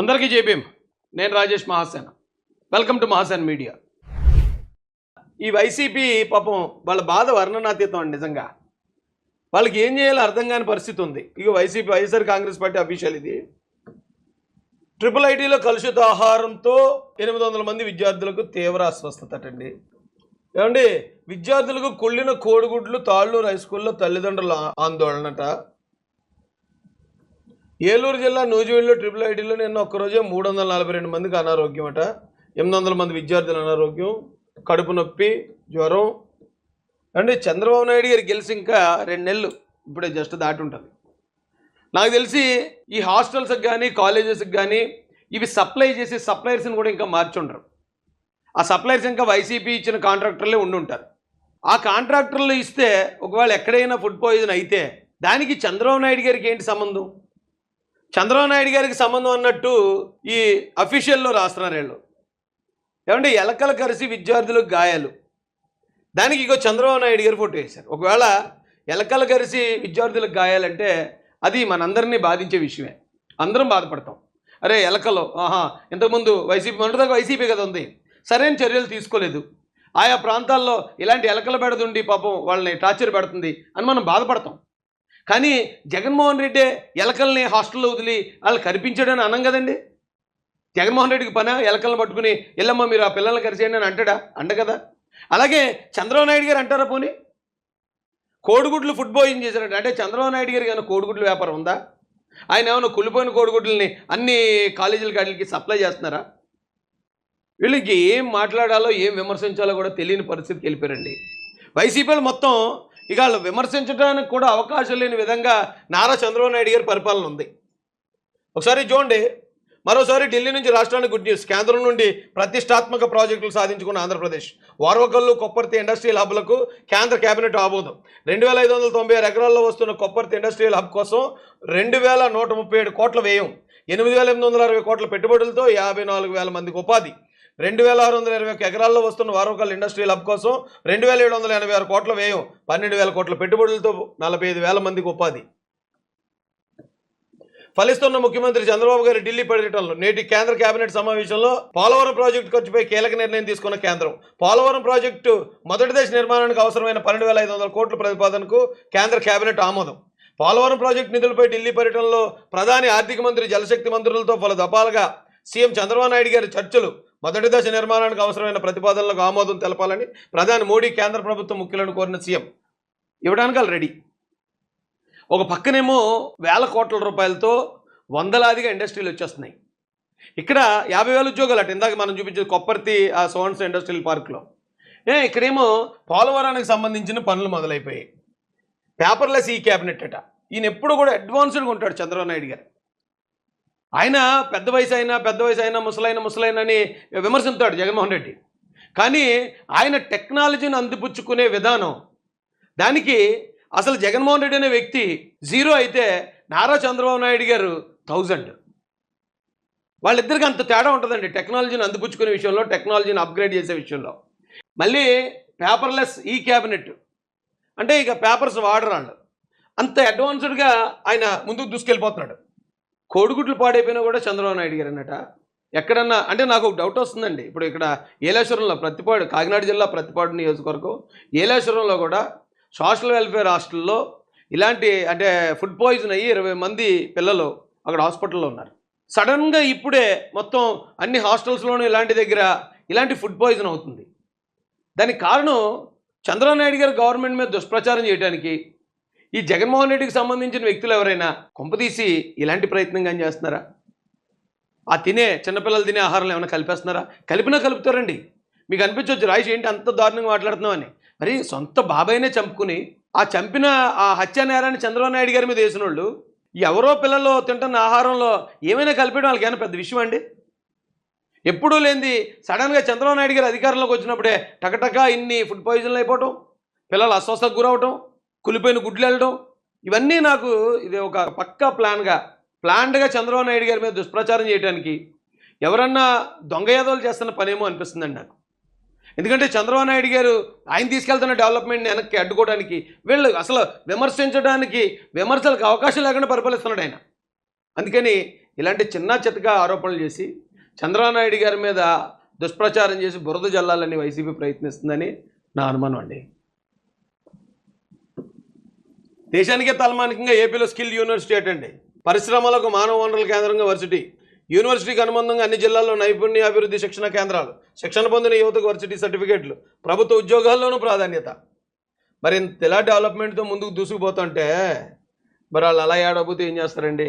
అందరికీ జేబీఎం నేను Rajesh Mahasena. Welcome to Mahasen media. ఈ వైసీపీ పాపం వాళ్ళ బాధ వర్ణనాతీతం అండి నిజంగా. వాళ్ళకి ఏం చేయాలో అర్థం కాని పరిస్థితి ఉంది. ఇక YCP YSR Congress party official ఇది. ట్రిపుల్ ఐటీలో కలుషిత ఆహారంతో ఎనిమిది వందల మంది విద్యార్థులకు తీవ్ర అస్వస్థత అండి ఏమండి? విద్యార్థులకు కుళ్ళిన కోడిగుడ్లు తాళ్ళు హై స్కూల్లో తల్లిదండ్రుల ఆందోళనట. ఏలూరు జిల్లా నూజివీడులో ట్రిపుల్ ఐటీలో నిన్న ఒక్కరోజే మూడు వందల నలభై రెండు మందికి అనారోగ్యం అట ఎనిమిది వందల మంది విద్యార్థుల అనారోగ్యం కడుపు నొప్పి జ్వరం. అంటే చంద్రబాబు నాయుడు గారు గెలిచి ఇంకా రెండు నెలలు ఇప్పుడే జస్ట్ దాటి ఉంటుంది. నాకు తెలిసి ఈ హాస్టల్స్కి కానీ కాలేజెస్కి కానీ ఇవి సప్లై చేసే సప్లయర్స్ని కూడా ఇంకా మార్చుండరు ఆ సప్లయర్స్ ఇంకా వైసీపీ ఇచ్చిన కాంట్రాక్టర్లే ఉండి ఉంటారు. ఆ కాంట్రాక్టర్లు ఇస్తే ఒకవేళ ఎక్కడైనా ఫుడ్ పాయిజన్ అయితే దానికి చంద్రబాబు నాయుడు గారికి ఏంటి సంబంధం? చంద్రబాబు నాయుడు గారికి సంబంధం అన్నట్టు ఈ అఫీషియల్లో రాస్తున్నారు వీళ్ళు. ఏమంటే ఎలకలు కలిసి విద్యార్థులకు గాయాలు. దానికి ఇగో చంద్రబాబు నాయుడు గారు ఫోటో వేశారు. ఒకవేళ ఎలకలు కలిసి విద్యార్థులకు గాయాలంటే అది మనందరినీ బాధించే విషయమే. అందరం బాధపడతాం. అరే ఎలకలు ఆహా ఇంతకుముందు వైసీపీ మొన్నటిదాకా వైసీపీ కదా ఉంది. సరైన చర్యలు తీసుకోలేదు. ఆయా ప్రాంతాల్లో ఇలాంటి ఎలకల పెడదుండి పాపం వాళ్ళని టార్చర్ పెడుతుంది అని మనం బాధపడతాం. కానీ జగన్మోహన్ రెడ్డి ఎలకల్ని హాస్టల్లో వదిలి వాళ్ళు కనిపించాడని అనం కదండి? జగన్మోహన్ రెడ్డికి పని? ఎలకలను పట్టుకుని ఎల్లమ్మ మీరు ఆ పిల్లల్ని కరిచేయండి అని అంటాడా? అంట కదా. అలాగే చంద్రబాబు నాయుడు గారు అంటారా పోనీ? కోడిగుడ్లు ఫుడ్ బాయిన్ చేశారంట? అంటే చంద్రబాబు నాయుడు గారికి ఏమైనా కోడిగుడ్ల వ్యాపారం ఉందా? ఆయన ఏమైనా కుళ్ళిపోయిన కోడిగుడ్లని అన్ని కాలేజీల కాడికి సప్లై చేస్తున్నారా? వీళ్ళకి ఏం మాట్లాడాలో ఏం విమర్శించాలో కూడా తెలియని పరిస్థితికి వెళ్ళిపోయారండి. వైసీపీ మొత్తం ఇక వాళ్ళు విమర్శించడానికి కూడా అవకాశం లేని విధంగా నారా చంద్రబాబు నాయుడు గారి పరిపాలన ఉంది. ఒకసారి చూడండి మరోసారి ఢిల్లీ నుంచి రాష్ట్రానికి గుడ్ న్యూస్. కేంద్రం నుండి ప్రతిష్టాత్మక ప్రాజెక్టులు సాధించుకున్న ఆంధ్రప్రదేశ్. వారవకల్లు కొప్పర్తి ఇండస్ట్రియల్ హబ్లకు కేంద్ర కేబినెట్ ఆమోదం. రెండు వేల ఐదు వందల తొంభై ఆరు ఎకరాల్లో వస్తున్న కొప్పర్తి ఇండస్ట్రియల్ హబ్ కోసం రెండు వేల నూట ముప్పై ఏడు కోట్ల వ్యయం ఎనిమిది వేల ఎనిమిది వందల అరవై కోట్ల పెట్టుబడులతో యాభై నాలుగు వేల మందికి ఉపాధి. రెండు వేల ఆరు వందల ఇరవై ఒక్క ఎకరాల్లో వస్తున్న వారవకల్ ఇండస్ట్రియల్ హబ్ కోసం రెండు వేల ఏడు వందల ఎనభై ఆరు కోట్ల వ్యయం పన్నెండు వేల కోట్ల పెట్టుబడులతో నలభై ఐదు వేల మందికి ఉపాధి. ఫలిస్తున్న ముఖ్యమంత్రి చంద్రబాబు గారి ఢిల్లీ పర్యటనలో నేటి కేంద్ర కేబినెట్ సమావేశంలో పోలవరం ప్రాజెక్టు ఖర్చుపై కీలక నిర్ణయం తీసుకున్న కేంద్రం. పోలవరం ప్రాజెక్టు మొదటి దశ నిర్మాణానికి అవసరమైన పన్నెండు వేల ఐదు వందల కోట్ల ప్రతిపాదనకు కేంద్ర కేబినెట్ ఆమోదం. పోలవరం ప్రాజెక్టు నిధులపై ఢిల్లీ పర్యటనలో ప్రధాని ఆర్థిక మంత్రి జలశక్తి మంత్రులతో పలు దఫాలుగా సీఎం చంద్రబాబు నాయుడు గారి చర్చలు మొదటి దశ నిర్మాణానికి అవసరమైన ప్రతిపాదనలకు ఆమోదం తెలపాలని ప్రధాని మోడీ కేంద్ర ప్రభుత్వ ముఖ్యులను కోరిన సీఎం. ఇవ్వడానికి రెడీ. ఒక పక్కనేమో వేల కోట్ల రూపాయలతో వందలాదిగా ఇండస్ట్రీలు వచ్చేస్తున్నాయి. ఇక్కడ యాభై వేల ఉద్యోగాలు అటు ఇందాక మనం చూపించేది కొప్పర్తి ఆ సోన్స్ ఇండస్ట్రియల్ పార్క్లో. ఏ ఇక్కడేమో పోలవరానికి సంబంధించిన పనులు మొదలైపోయాయి. పేపర్లెస్ ఈ క్యాబినెట్ అట. ఈయన ఎప్పుడు కూడా అడ్వాన్స్డ్గా ఉంటాడు చంద్రబాబు నాయుడు గారు. ఆయన పెద్ద వయసు అయినా పెద్ద వయసు అయినా ముసలైన ముసలైన అని విమర్శిస్తాడు జగన్మోహన్ రెడ్డి. కానీ ఆయన టెక్నాలజీని అందిపుచ్చుకునే విధానం దానికి అసలు జగన్మోహన్ రెడ్డి అనే వ్యక్తి జీరో అయితే నారా చంద్రబాబు నాయుడు గారు థౌజండ్. వాళ్ళిద్దరికి అంత తేడా ఉంటుందండి టెక్నాలజీని అందిపుచ్చుకునే విషయంలో టెక్నాలజీని అప్గ్రేడ్ చేసే విషయంలో. మళ్ళీ పేపర్లెస్ ఈ క్యాబినెట్ అంటే ఇక పేపర్స్ వాడరాళ్ళు. అంత అడ్వాన్స్డ్గా ఆయన ముందుకు దూసుకెళ్ళిపోతున్నాడు. కోడిగుడ్లు పాడైపోయినా కూడా చంద్రబాబు నాయుడు గారు అన్నట. ఎక్కడన్నా అంటే నాకు ఒక డౌట్ వస్తుందండి. ఇప్పుడు ఇక్కడ ఏలేశ్వరంలో ప్రతిపాడు కాకినాడ జిల్లా ప్రతిపాడు నియోజకవర్గం ఏలేశ్వరంలో కూడా సోషల్ వెల్ఫేర్ హాస్టల్లో ఇలాంటి అంటే ఫుడ్ పాయిజన్ అయ్యి ఇరవై మంది పిల్లలు అక్కడ హాస్పిటల్లో ఉన్నారు. సడన్గా ఇప్పుడే మొత్తం అన్ని హాస్టల్స్లోనూ ఇలాంటి దగ్గర ఇలాంటి ఫుడ్ పాయిజన్ అవుతుంది. దానికి కారణం చంద్రబాబు నాయుడు గారు గవర్నమెంట్ మీద దుష్ప్రచారం చేయడానికి ఈ జగన్మోహన్ రెడ్డికి సంబంధించిన వ్యక్తులు ఎవరైనా కొంపతీసి ఇలాంటి ప్రయత్నం కానీ చేస్తున్నారా? ఆ తినే చిన్నపిల్లలు తినే ఆహారంలో ఏమైనా కలిపేస్తున్నారా? కలిపినా కలుపుతారండి. మీకు అనిపించవచ్చు రాయిష్ ఏంటి అంత దారుణంగా మాట్లాడుతున్నామని మరి సొంత బాబాయినే చంపుకుని ఆ చంపిన ఆ హత్యా నేరాన్ని చంద్రబాబు నాయుడు గారి మీద వేసిన వాళ్ళు ఎవరో పిల్లలు తింటున్న ఆహారంలో ఏమైనా కలిపేయడం వాళ్ళకి ఏమైనా పెద్ద విషయం అండి? ఎప్పుడూ లేనిది సడన్గా చంద్రబాబు నాయుడు గారు అధికారంలోకి వచ్చినప్పుడే టకటకా ఇన్ని ఫుడ్ పాయిజన్లు అయిపోవటం పిల్లలు అస్వస్థకు గురవటం కులిపోయిన గుడ్లు వెళ్ళడం. ఇవన్నీ నాకు ఇది ఒక పక్కా ప్లాన్గా ప్లాన్డ్గా చంద్రబాబు నాయుడు గారి మీద దుష్ప్రచారం చేయడానికి ఎవరన్నా దొంగ యాదవులు చేస్తున్న పనేమో అనిపిస్తుందండి నాకు. ఎందుకంటే చంద్రబాబు నాయుడు గారు ఆయన తీసుకెళ్తున్న డెవలప్మెంట్ని వెనక్కి అడ్డుకోవడానికి వీళ్ళు అసలు విమర్శించడానికి విమర్శలకు అవకాశం లేకుండా పరిపాలిస్తున్నాడు ఆయన. అందుకని ఇలాంటి చిన్న చితగా ఆరోపణలు చేసి చంద్రబాబు నాయుడు గారి మీద దుష్ప్రచారం చేసి బురద జల్లాలని వైసీపీ ప్రయత్నిస్తుందని నా అనుమానం అండి. దేశానికే తలమానికంగా ఏపీలో స్కిల్ యూనివర్సిటీ అటండి. పరిశ్రమలకు మానవ వనరుల కేంద్రంగా వర్సిటీ. యూనివర్సిటీకి అనుబంధంగా అన్ని జిల్లాల్లో నైపుణ్య అభివృద్ధి శిక్షణ కేంద్రాలు. శిక్షణ పొందిన యువతకు వర్సిటీ సర్టిఫికేట్లు. ప్రభుత్వ ఉద్యోగాల్లోనూ ప్రాధాన్యత. మరి ఇంత ఇలా డెవలప్మెంట్తో ముందుకు దూసుకుపోతుంటే? మరి వాళ్ళు అలా ఏడబోతే ఏం చేస్తారండి?